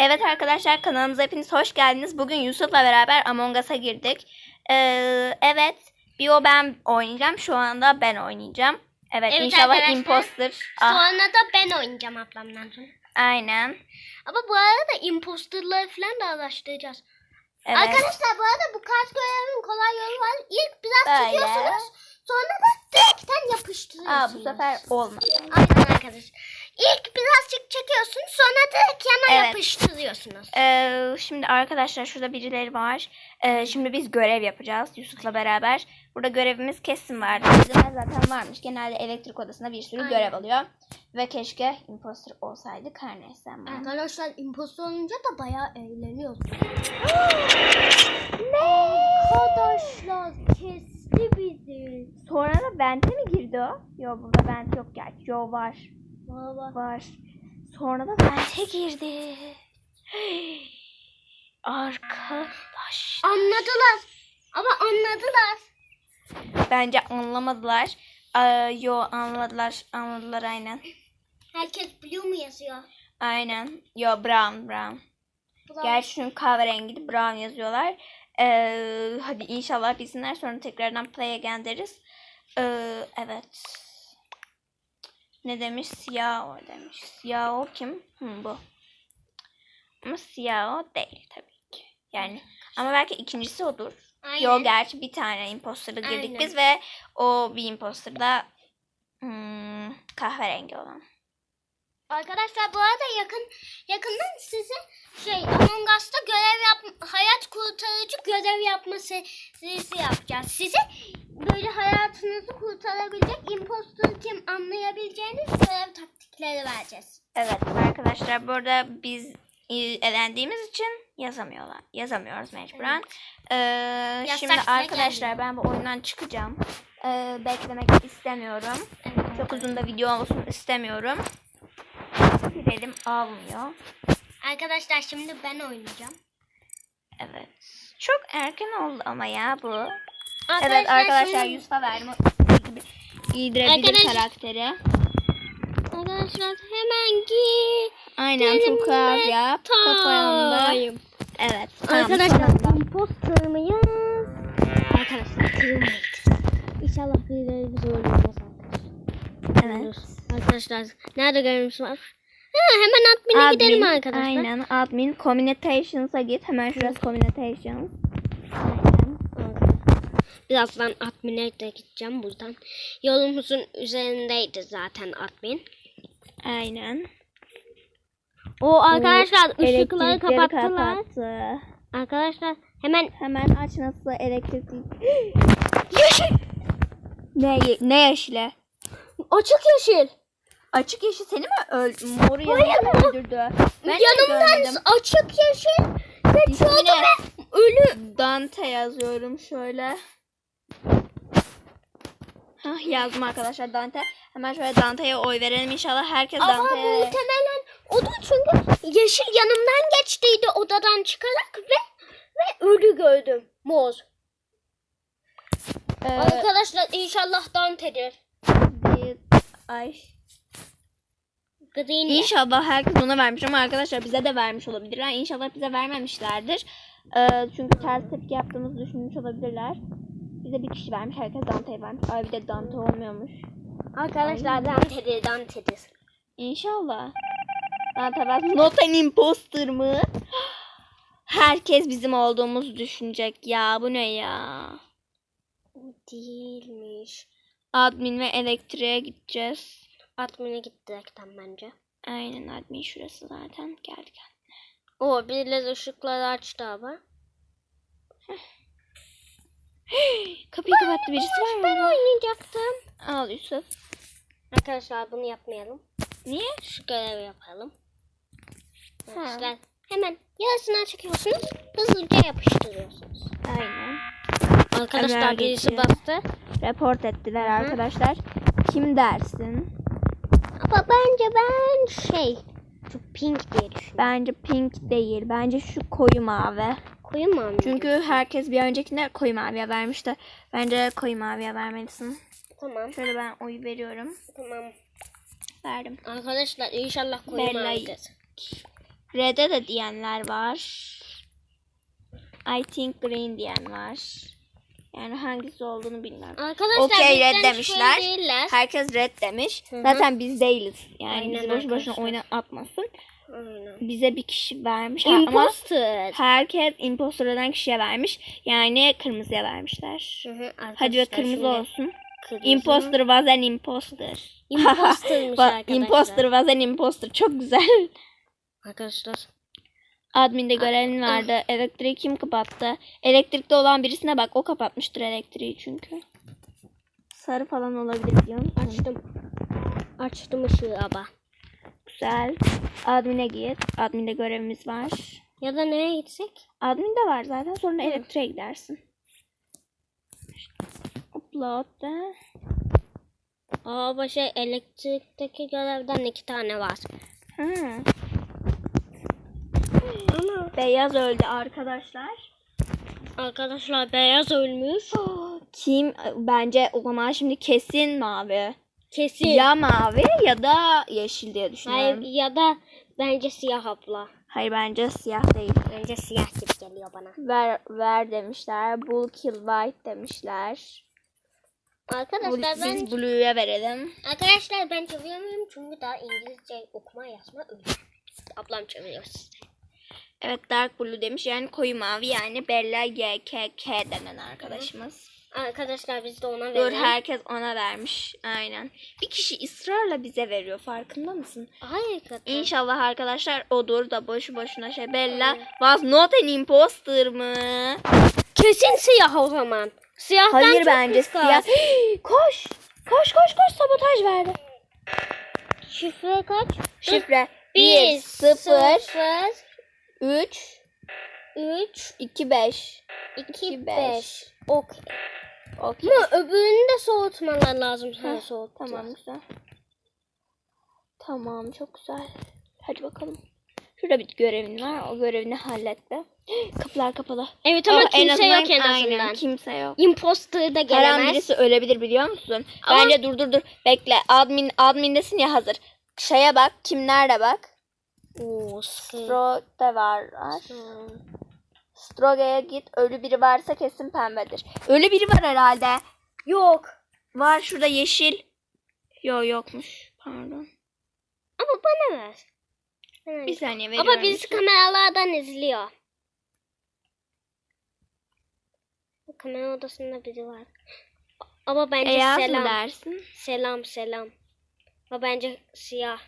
Evet arkadaşlar kanalımıza hepiniz hoş geldiniz. Bugün Yusuf'la beraber Among Us'a girdik. Ee, evet bir o ben oynayacağım. Şu anda ben oynayacağım. Evet, Evet inşallah imposter. Ah, Sonra da ben oynayacağım ablamdan sonra. aynen. Ama bu arada imposterları falan da araştıracağız. Evet. Arkadaşlar bu arada bu kart görevinin kolay yolu var. İlk biraz Böyle. çekiyorsunuz. Sonra da direkten yapıştırıyorsunuz. Aa, bu sefer olmadı. Aynen arkadaşlar. İlk birazcık çekiyorsunuz sonra direkt yana Evet. yapıştırıyorsunuz. Ee, şimdi arkadaşlar şurada birileri var. Ee, şimdi biz görev yapacağız Yusuf'la beraber. Burada görevimiz kesin vardı. Bizim zaten varmış. Genelde elektrik odasında bir sürü Aynen. görev alıyor. Ve keşke imposter olsaydık her neyse ama. Arkadaşlar imposter olunca da bayağı eğleniyoruz. Ne? Arkadaşlar kesti bizi. Sonra da Bent'e mi girdi o? Yok burada Bent yok gerçi. Yo var. Baba. Var. Sonra da Bent'e girdi. Arkadaş. Anladılar. Ama anladılar. Bence anlamadılar. Ee, yo anladılar. Anladılar aynen. Herkes blue mu yazıyor? Aynen. Yo brown brown. Bravo. Gerçi şunun kahverengi brown yazıyorlar. Ee, hadi inşallah bilsinler sonra tekrardan play again deriz. Ee, evet. Ne demiş? Siyah o demiş. Siyah o kim? Hı, bu. Ama siyah o değil tabii ki. Yani ama belki ikincisi odur. Aynen. Yo gerçi bir tane imposter'a girdik Aynen. biz ve o bir imposter da hmm, kahverengi olan. Arkadaşlar bu arada yakın yakından size şey Among Us'ta görev yap hayat kurtarıcı görev yapma serisi yapacağız. Size böyle hayatınızı kurtarabilecek imposter kim anlayabileceğiniz görev taktikleri vereceğiz. Evet arkadaşlar burada biz elendiğimiz için yazamıyorlar. Yazamıyoruz mecburen. Ee, Yasak şimdi arkadaşlar ben bu oyundan çıkacağım. Ee, beklemek istemiyorum. Çok uzun da video olsun istemiyorum. Gidelim almıyor. Arkadaşlar şimdi ben oynayacağım. Evet. Çok erken oldu ama ya bu. Evet arkadaşlar şimdi- Yusuf'a gibi giydirebilir Arkadaş- karakteri. Arkadaşlar hemen git. Aynen az yap. Kafanda. Evet. Tamam, Arkadaşlar sonunda. imposter mıyız? Arkadaşlar kırılmayız. İnşallah birileri bizi öldürmez arkadaşlar. Evet. Arkadaşlar nerede görmüş var? Ha, hemen admin'e gidelim arkadaşlar. Aynen. Admin Communitations'a git. Hemen şurası Communications. Birazdan admin'e de gideceğim buradan. Yolumuzun üzerindeydi zaten admin. Aynen. O arkadaşlar ışıkları Elektrikleri kapattılar. kapattı. Arkadaşlar hemen Hemen aç nasıl elektrik. yeşil. Ne, ye- ne yeşile? açık yeşil. Açık yeşil seni mi öldü? Moru yanından mı öldürdü? Ben de Yanımdan görmedim. açık yeşil ve çoğu İsmine ve ölü. Dante yazıyorum şöyle. Hah yazdım arkadaşlar Dante. Hemen şöyle Dante'ye oy verelim inşallah herkes Ama Dante'ye. muhtemelen odur çünkü yeşil yanımdan geçtiydi odadan çıkarak ve ve ölü gördüm. Mor. Ee, Arkadaşlar inşallah Dante'dir. bir- ay. Green. İnşallah herkes ona vermiş ama arkadaşlar bize de vermiş olabilirler. İnşallah bize vermemişlerdir. Ee, çünkü ters tepki yaptığımızı düşünmüş olabilirler. Bize bir kişi vermiş. Herkes Dante'ye vermiş. Ay bir de Dante olmuyormuş. Arkadaşlar Dante'dir Dante'dir. İnşallah. Dante ben not an imposter mı? Herkes bizim olduğumuzu düşünecek ya. Bu ne ya? Değilmiş. Admin ve elektriğe gideceğiz. Admin'e git direkten bence. Aynen admin şurası zaten. Geldik. O birileri ışıkları açtı ama. Kapıyı kapattı birisi var mı? Ben oynayacaktım. Al Yusuf. Arkadaşlar bunu yapmayalım. Niye? Şu görevi yapalım. Ha. Arkadaşlar hemen yarısından çekiyorsunuz. Hızlıca yapıştırıyorsunuz. Aynen. Arkadaşlar Hemen birisi geçiyor. bastı. Report ettiler arkadaşlar. Kim dersin? Ama bence ben şey şu pink diye düşünüyorum. Bence pink değil. Bence şu koyu mavi. Koyu mu? Çünkü herkes bir öncekinde koyu maviye vermişti. Bence koyu maviye vermelisin. Tamam. Şöyle ben oy veriyorum. Tamam. Verdim. Arkadaşlar inşallah koyu Bella'yı- mavidir. Red'e de diyenler var. I think green diyen var. Yani hangisi olduğunu bilmiyorum. Arkadaşlar bizden red demişler. Herkes red demiş. Hı hı. Zaten biz değiliz. Yani Aynen bizi boşu boşuna oyuna atmasın. Aynen. Bize bir kişi vermiş. Ha, Ama Imposter. herkes impostor eden kişiye vermiş. Yani kırmızıya vermişler. Hı hı, Hadi ve kırmızı şimdi olsun. kırmızı. Imposter was an imposter. Imposter'mış arkadaşlar. Imposter was an imposter. Çok güzel. Arkadaşlar. Admin'de görevin vardı. Elektriği kim kapattı? Elektrikte olan birisine bak. O kapatmıştır elektriği çünkü. Sarı falan olabilir musun? Açtım. Açtım ışığı ama. Güzel. Admin'e git. Admin'de görevimiz var. Ya da nereye gitsek? Admin'de var zaten. Sonra elektriğe gidersin. Upload da. Aa bu şey elektrikteki görevden iki tane var. Ha. Beyaz öldü arkadaşlar. Arkadaşlar beyaz ölmüş. Kim? Bence o zaman şimdi kesin mavi. Kesin. Ya mavi ya da yeşil diye Hayır düşünüyorum. ya da bence siyah abla. Hayır bence siyah değil. Bence siyah gibi geliyor bana. Ver, ver demişler. Bull kill white demişler. Arkadaşlar Blue- ben Biz blue'ya verelim. arkadaşlar ben çeviremiyorum çünkü daha İngilizce okuma yazma öğrenmedim. Ablam çeviriyor size. Evet dark blue demiş. Yani koyu mavi yani Bella YKK denen arkadaşımız. Arkadaşlar biz de ona Dur verelim. herkes ona vermiş. Aynen. Bir kişi ısrarla bize veriyor. Farkında mısın? Hayır kadın. İnşallah arkadaşlar odur da boşu boşuna şey. Bella was not an imposter mı? Kesin siyah o zaman. Siyahtan Hayır çok bence kıskanç. siyah. koş. Koş koş koş sabotaj verdi. Şifre kaç? Şifre 1, 1 0 0, 3 3, 2 5. 2, İki, 5. beş. Okey. Okey. Ama öbürünü de soğutmalar lazım. Sen soğut. Tamam güzel. Tamam çok güzel. Hadi bakalım. Şurada bir görevin var. O görevini hallet be. Kapılar kapalı. Evet ama en kimse yok en azından. Aynen kimse yok. Imposter da Her an gelemez. birisi ölebilir biliyor musun? Ama- Bence dur dur dur. Bekle. Admin admindesin ya hazır. Şeye bak. Kimlerde bak. Oo, Stroke'de var. var. Hmm. Stroge'ye git. Ölü biri varsa kesin pembedir. Ölü biri var herhalde. Yok. Var şurada yeşil. Yok yokmuş. Pardon. Ama bana ver. Hemen. Bir saniye veriyorum. Ama biz kameralardan izliyor. Kamera odasında biri var. Ama bence Beyaz selam. dersin? Selam selam. Ama bence siyah.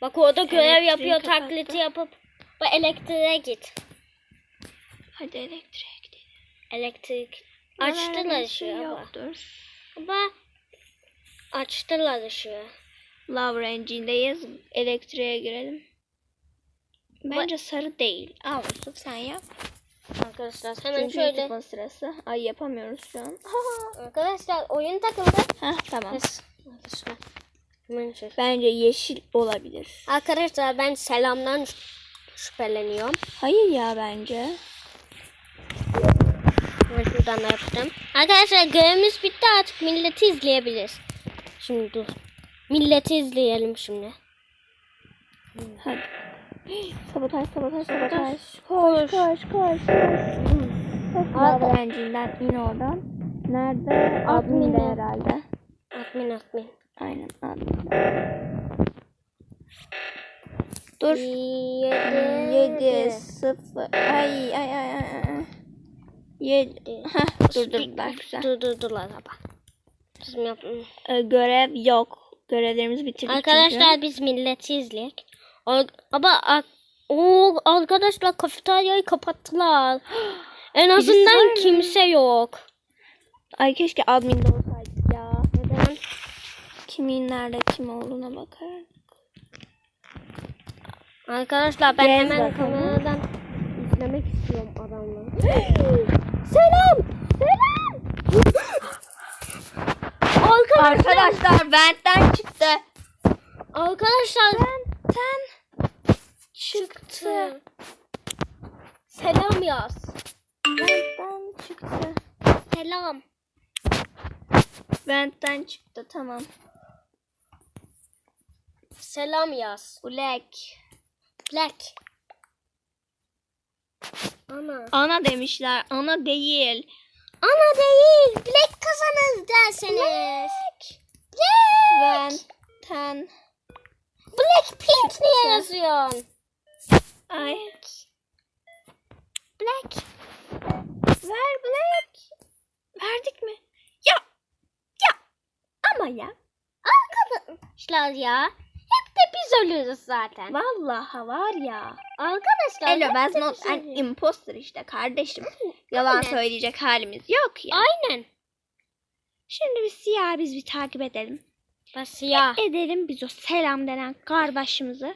Bak orada görev Elektriği yapıyor kapattı. taklidi yapıp. Bak elektriğe git. Hadi elektriğe gidelim. Elektrik. Açtılar bir şey ışığı ama. Ama açtılar ışığı. Love Range'indeyiz. Elektriğe girelim. Bence sarı değil. Al Yusuf sen yap. Arkadaşlar hemen Çünkü şöyle. Yusuf'un sırası. Ay yapamıyoruz şu an. Arkadaşlar oyun takıldı. Heh tamam. Yes. Arkadaşlar. Hemen şöyle. Bence yeşil olabilir. Arkadaşlar ben selamdan şü- şüpheleniyorum. Hayır ya bence. Ben şuradan da yaptım. Arkadaşlar görevimiz bitti artık milleti izleyebiliriz. Şimdi dur. Milleti izleyelim şimdi. Hadi. Sabotaj, sabotaj, Sabotaj. Koş, koş, koş, koş. Range'inden in oradan. Nerede? Admin'de herhalde. Admin admin. Aynen admin'de. Dur. 7 7 0 ay ay ay ay 7 Heh, durdurdular güzel. Durdurdular ama. Bizim yapın. Ee, görev yok. Görevlerimizi bitirdik Arkadaşlar çünkü. biz milleti izleyek. Ar- Ama o arkadaşlar kafeteryayı kapattılar. En azından kimse yok. Ay keşke adminde olsaydık ya. Neden? Kimin nerede kim olduğuna bakar. Arkadaşlar ben Gez hemen bakalım. kameradan izlemek istiyorum adamları. Selam. Selam. Arkadaşlar, Arkadaşlar ventten çıktı. arkadaşlar Ventten çıktı. Selam yaz. Ventten çıktı. Selam. Ventten çıktı tamam. Selam yaz. Black. Black. Ana. Ana demişler. Ana değil. Ana değil. Black kazanır derseniz. Black. Ben ten. Black pink niye yazıyorsun? Ay. Black. Ver Black. Verdik mi? Ya. Ya. Ama ya. Arkadaşlar ya. Hep de biz ölürüz zaten. Vallahi var ya. Arkadaşlar. Hep ben not an imposter işte kardeşim. Yalan Aynen. söyleyecek halimiz yok ya. Aynen. Şimdi biz siyah biz bir takip edelim. Ben siyah. Edelim biz o selam denen kardeşimizi.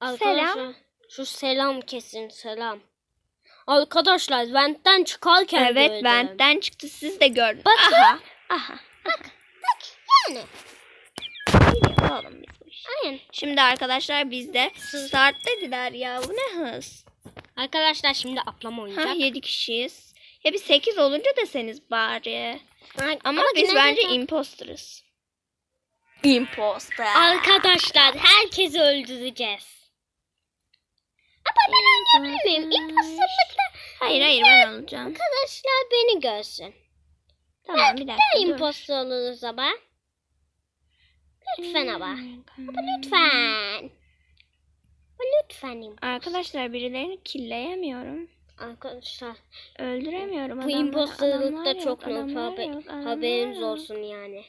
Arkadaşlar, Şu selam kesin selam. Arkadaşlar ventten çıkarken Evet gördüm. benden çıktı siz de gördünüz. Bakın. Aha. Aha. Yani. Oğlum biz bu işi. Aynen. Şimdi arkadaşlar bizde start dediler ya bu ne hız. Arkadaşlar şimdi ablam Ha oynayacak. 7 kişiyiz. Ya bir 8 olunca deseniz bari. Ay- Ama, biz bence de- imposterız. Imposter. Arkadaşlar herkesi öldüreceğiz. Ama ben oynayabilir miyim? İmposterlıkta Hayır hayır ben olacağım. arkadaşlar beni görsün. Tamam bir dakika Ben dur. imposter oluruz ama. Lütfen ama. Hmm. Ama lütfen. Ama lütfen. Arkadaşlar birilerini killeyemiyorum. Arkadaşlar Öldüremiyorum bu imposterlıkta çok noob haber- haberiniz yok. olsun yani.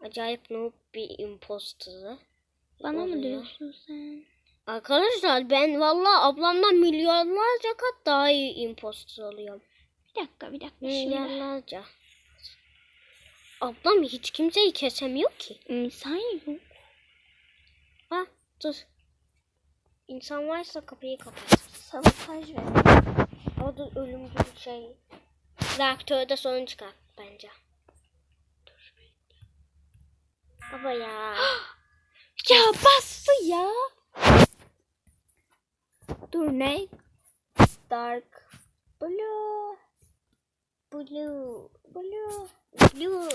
Acayip noob bir imposterı. Bana mı diyorsun sen? Arkadaşlar ben valla ablamdan milyarlarca kat daha iyi imposter oluyorum. Bir dakika bir dakika şimdi. Ablam hiç kimseyi kesemiyor ki. İnsan yok. Ha dur. İnsan varsa kapıyı kapat. Sabotaj ver. O da ölümcül şey. Reaktörde sorun çıkar bence. Baba ya. Ya bastı ya. Dur ne? Dark blue. Blue. Blue. Blue.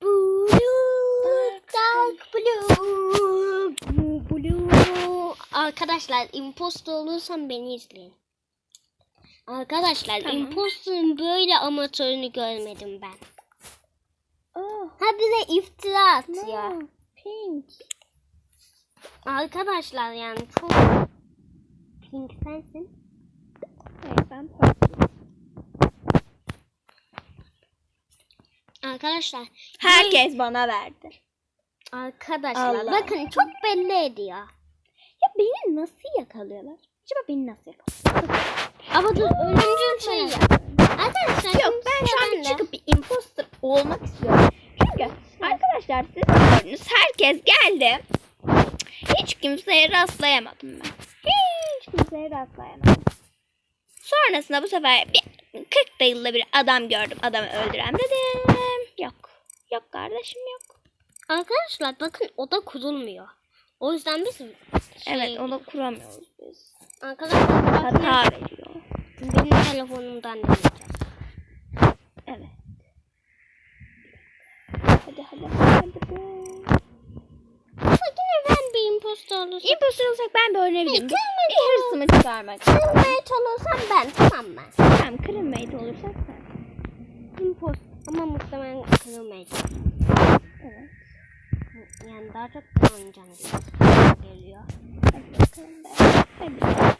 Blue. Dark blue. Blue. Arkadaşlar imposter olursam beni izleyin. Arkadaşlar Tamam. imposterın böyle amatörünü görmedim ben. Oh. Ha bize iftira atıyor. No. Pink. Arkadaşlar yani çok pink sensin. Hayır ben purple. Arkadaşlar Herkes bana verdi. arkadaşlar Allah. bakın çok belli ediyor. Ya beni nasıl yakalıyorlar? Acaba beni nasıl yakalıyorlar? Ama dur ölümcül şey yap. Arkadaşlar Yok ben şu an çıkıp bir imposter olmak istiyorum. Çünkü arkadaşlar siz gördünüz herkes geldi. Hiç kimseye rastlayamadım ben. Hiç kimseye rastlayamadım. Sonrasında bu sefer bir 40 da yılda bir adam gördüm. Adamı öldüren dedim. Yok. Kardeşim yok. Arkadaşlar bakın oda kurulmuyor. O yüzden biz şey, Evet onu kuramıyoruz biz. arkadaşlar Hata veriyor. benim telefonumdan deneyeceğiz. Evet. Hadi hadi hadi. hadi. Ama yine ben bir impostor olursam. İmposter olsak ben. Bir, Kırmızı bir hırsımı çıkarmak. Kırmaya olursam ben tamam mı? Tamam kırılmayı olursak sen. Impost ama muhtemelen kırılmayacak. Evet. Yani daha çok diye geliyor. Hadi bakalım ben. Hadi.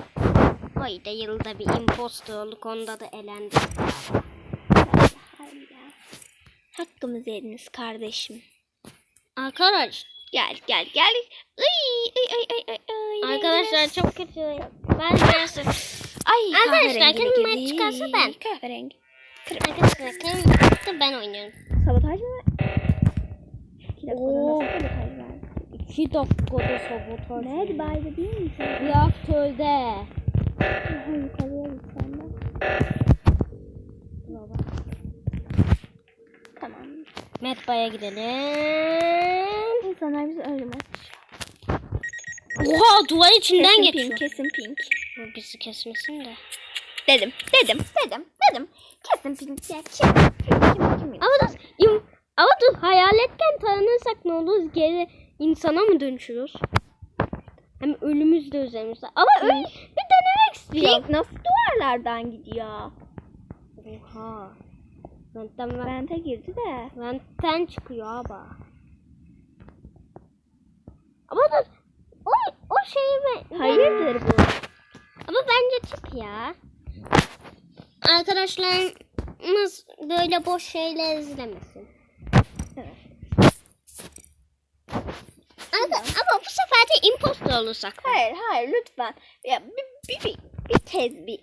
Oy da yılda bir impostorluk onda da ya. Hakkımızı yediniz kardeşim. Arkadaş, Gel gel gel. Ay, ay, ay, ay, ay, ay, arkadaşlar çok kötü. Ben dersi. Ay Arkadaşlar, girdik. çıkarsa ben. Kahverengi. Arkadaşlar kırmızı ben oynuyorum. Sabotaj mı? İki dakikada Oo. 2 dakikada sabotaj. Nerede bayda değil mi? Reaktörde. Yukarıya git sen de. Tamam. Medbay'a gidelim. İnsanlar bizi öldürmez. Oha duvar içinden Kesin geçiyor. pink, kesin pink. Bu bizi kesmesin de. Dedim, dedim, dedim, kim, kim? Ama dur, im, ama dur hayaletten tanınırsak ne olur? Geri insana mı dönüşürüz? Hem ölümüz de üzerimizde. Ama öl bir denemek istiyorum. Pink nasıl duvarlardan gidiyor? Oha. Ventten, ben, Vente girdi de. ventten çıkıyor abi. Ama da o, o şeyi ben... Hayırdır bu? Ama bence çık ya. Arkadaşlarımız böyle boş şeyler izlemesin. Evet. Ama, ama bu sefer de impostor olursak. Hayır hayır lütfen. Ya bir, bir, bir, bir tez bir.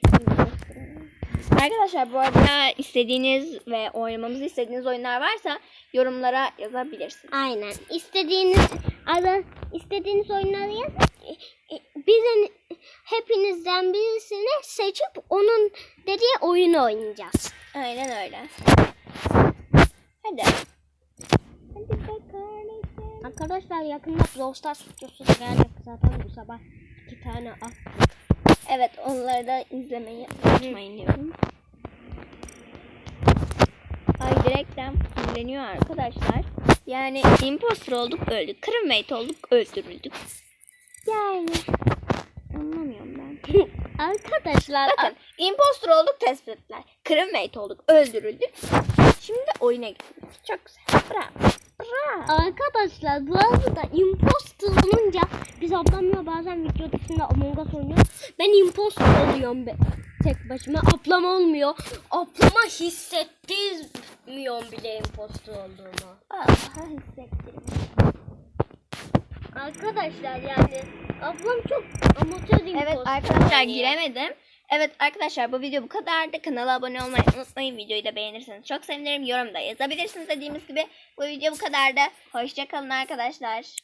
Arkadaşlar bu arada istediğiniz ve oynamamızı istediğiniz oyunlar varsa yorumlara yazabilirsiniz. Aynen. İstediğiniz ara istediğiniz oyunları yazın. E, e, Birin hepinizden birisini seçip onun dediği oyunu oynayacağız. Aynen öyle. Hadi. Hadi kardeşim. Arkadaşlar yakında Brawl videosu gelecek zaten bu sabah iki tane at. Evet onları da izlemeyi unutmayın diyorum. Ay direkten sinirleniyor arkadaşlar. Yani imposter olduk öldük. Crewmate olduk öldürüldük. Yani anlamıyorum ben. Arkadaşlar Bakın imposter olduk tespit ettiler. Crewmate olduk öldürüldük. Şimdi oyuna gidiyoruz. Çok güzel. Bravo. Bravo. Arkadaşlar bu arada imposter olunca biz ablamla bazen video dışında Among Us oynuyoruz. Ben imposter oluyorum be. Tek başıma ablam olmuyor. Ablama hissettirmiyorum bile imposter olduğumu. Aha hissettim. Arkadaşlar yani ablam çok amatör. Evet arkadaşlar giremedim. Evet arkadaşlar bu video bu kadardı. Kanala abone olmayı unutmayın. Videoyu da beğenirseniz çok sevinirim. Yorumda yazabilirsiniz dediğimiz gibi. Bu video bu kadardı. Hoşçakalın arkadaşlar.